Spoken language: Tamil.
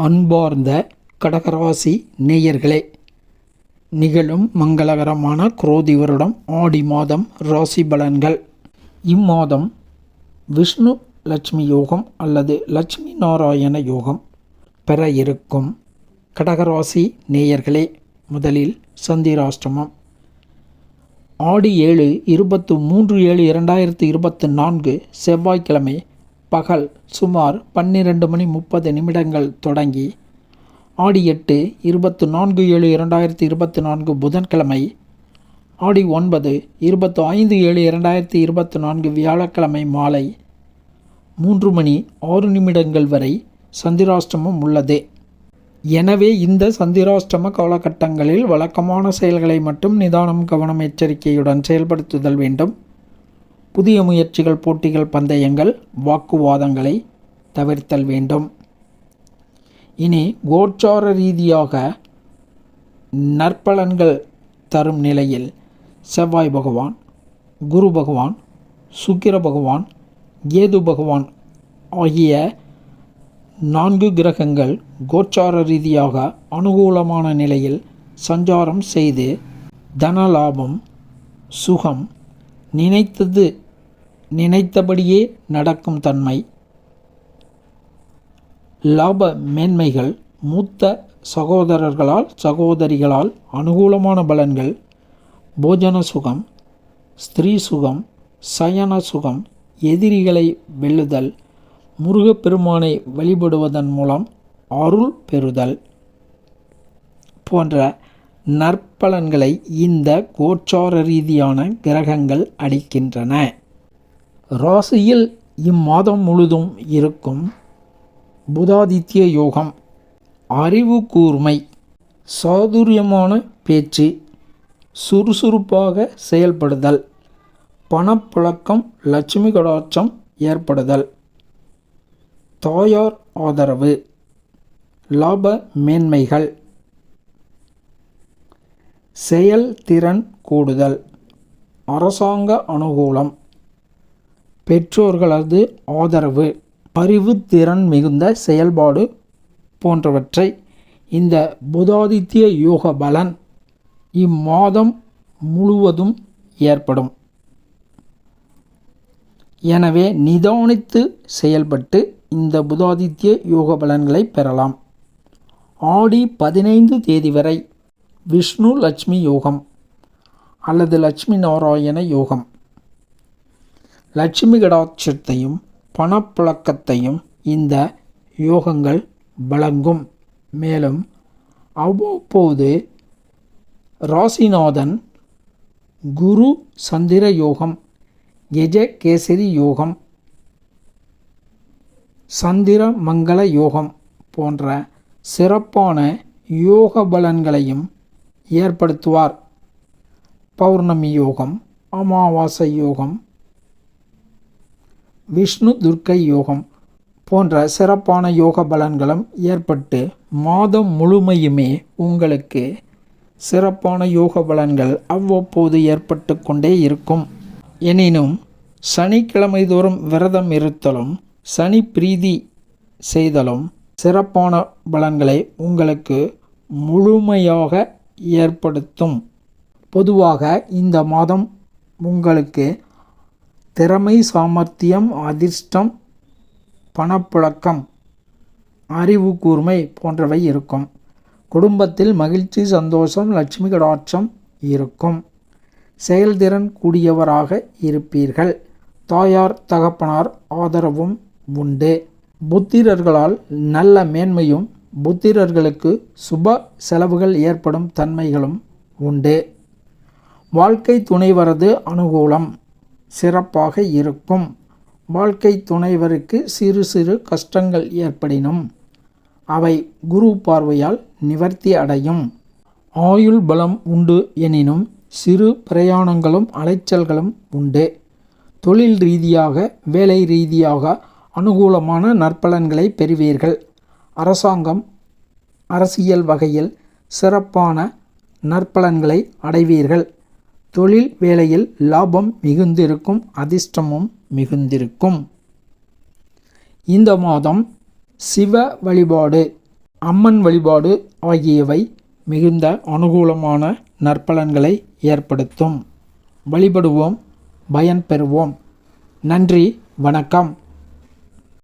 அன்பார்ந்த கடகராசி நேயர்களே நிகழும் மங்களகரமான குரோதி வருடம் ஆடி மாதம் ராசி பலன்கள். இம்மாதம் விஷ்ணு லட்சுமி யோகம் அல்லது லட்சுமி நாராயண யோகம் பெற இருக்கும். கடகராசி நேயர்களே முதலில் சந்திராஷ்டமம். ஆடி ஏழு இருபத்து மூன்று ஏழு இரண்டாயிரத்து இருபத்து நான்கு செவ்வாய்க்கிழமை பகல் சுமார் பன்னிரண்டு மணி முப்பது நிமிடங்கள் தொடங்கி ஆடி எட்டு இருபத்து நான்கு ஏழு இரண்டாயிரத்தி இருபத்தி நான்கு புதன்கிழமை ஆடி ஒன்பது இருபத்து ஐந்து ஏழு இரண்டாயிரத்தி இருபத்தி நான்கு வியாழக்கிழமை மாலை மூன்று மணி ஆறு நிமிடங்கள் வரை சந்திராஷ்டமம் உள்ளது. எனவே இந்த சந்திராஷ்டம காலகட்டங்களில் வழக்கமான செயல்களை மட்டும் நிதானம் கவனம் எச்சரிக்கையுடன் செயல்படுத்துதல் வேண்டும். புதிய முயற்சிகள் போட்டிகள் பந்தயங்கள் வாக்குவாதங்களை தவிர்த்தல் வேண்டும். இனி கோச்சார ரீதியாக நற்பலன்கள் தரும் நிலையில் செவ்வாய் பகவான் குரு பகவான் சுக்கிர பகவான் கேது பகவான் ஆகிய நான்கு கிரகங்கள் கோச்சார ரீதியாக அனுகூலமான நிலையில் சஞ்சாரம் செய்து தன லாபம் சுகம் நினைத்தது நினைத்தபடியே நடக்கும் தன்மை. லாப மேன்மைகள் மூத்த சகோதரர்களால் சகோதரிகளால் அனுகூலமான பலன்கள். போஜன சுகம் ஸ்திரீ சுகம் சயன சுகம் எதிரிகளை வெல்லுதல் முருகப்பெருமானை வழிபடுவதன் மூலம் அருள் பெறுதல் போன்ற நற்பலன்களை இந்த கோச்சார ரீதியான கிரகங்கள் அளிக்கின்றன. ராசியில் இம்மாதம் முழுதும் இருக்கும் புதாதித்ய யோகம் அறிவு கூர்மை சாதுரியமான பேச்சு சுறுசுறுப்பாக செயல்படுதல் பணப்பழக்கம் லட்சுமி கடாட்சம் ஏற்படுதல் தாயார் ஆதரவு லாப மேன்மைகள் செயல்திறன் கூடுதல் அரசாங்க அனுகூலம் பெற்றோர்களது ஆதரவு அறிவுத்திறன் மிகுந்த செயல்பாடு போன்றவற்றை இந்த புதாதித்ய யோக பலன் இம்மாதம் முழுவதும் ஏற்படும். எனவே நிதானித்து செயல்பட்டு இந்த புதாதித்ய யோக பலன்களை பெறலாம். ஆடி பதினைந்து தேதி வரை விஷ்ணு லட்சுமி யோகம் அல்லது லட்சுமி நாராயண யோகம். லட்சுமி கடாட்சத்தையும் பணப்புழக்கத்தையும் இந்த யோகங்கள் வழங்கும். மேலும் அவ்வப்போது ராசிநாதன் குரு சந்திர யோகம் கெஜ கேசரி யோகம் சந்திர மங்கள யோகம் போன்ற சிறப்பான யோக பலன்களையும் ஏற்படுத்துவார். பௌர்ணமி யோகம் அமாவாசை யோகம் விஷ்ணு துர்க்கை யோகம் போன்ற சிறப்பான யோக பலன்களும் ஏற்பட்டு மாதம் முழுமையுமே உங்களுக்கு சிறப்பான யோக பலன்கள் அவ்வப்போது ஏற்பட்டு கொண்டே இருக்கும். எனினும் சனிக்கிழமை தோறும் விரதம் இருத்தலும் சனி பிரீதி செய்தலும் சிறப்பான பலன்களை உங்களுக்கு முழுமையாக ஏற்படுத்தும். பொதுவாக இந்த மாதம் உங்களுக்கு திறமை சாமர்த்தியம் அதிர்ஷ்டம் பணப்புழக்கம் அறிவு கூர்மை போன்றவை இருக்கும். குடும்பத்தில் மகிழ்ச்சி சந்தோஷம் லட்சுமி கடாட்சம் இருக்கும். செயல்திறன் கூடியவராக இருப்பீர்கள். தாயார் தகப்பனார் ஆதரவும் உண்டு. புத்திரர்களால் நல்ல மேன்மையும் புத்திரர்களுக்கு சுப செலவுகள் ஏற்படும் தன்மைகளும் உண்டு. வாழ்க்கை துணைவரது அனுகூலம். சிறப்பாக இருக்கும். வாழ்க்கை துணைவருக்கு சிறு சிறு கஷ்டங்கள் ஏற்படினும் அவை குரு பார்வையால் நிவர்த்தி அடையும். ஆயுள் பலம் உண்டு எனினும் சிறு பிரயாணங்களும் அலைச்சல்களும் உண்டு. தொழில் ரீதியாக வேலை ரீதியாக அனுகூலமான நற்பலன்களை பெறுவீர்கள். அரசாங்கம் அரசியல் வகையில் சிறப்பான நற்பலன்களை அடைவீர்கள். தொழில் வேலையில் லாபம் மிகுந்திருக்கும் அதிர்ஷ்டமும் மிகுந்திருக்கும். இந்த மாதம் சிவ வழிபாடு அம்மன் வழிபாடு ஆகியவை மிகுந்த அனுகூலமான நற்பலன்களை ஏற்படுத்தும். வழிபடுவோம் பயன் பெறுவோம் நன்றி வணக்கம்.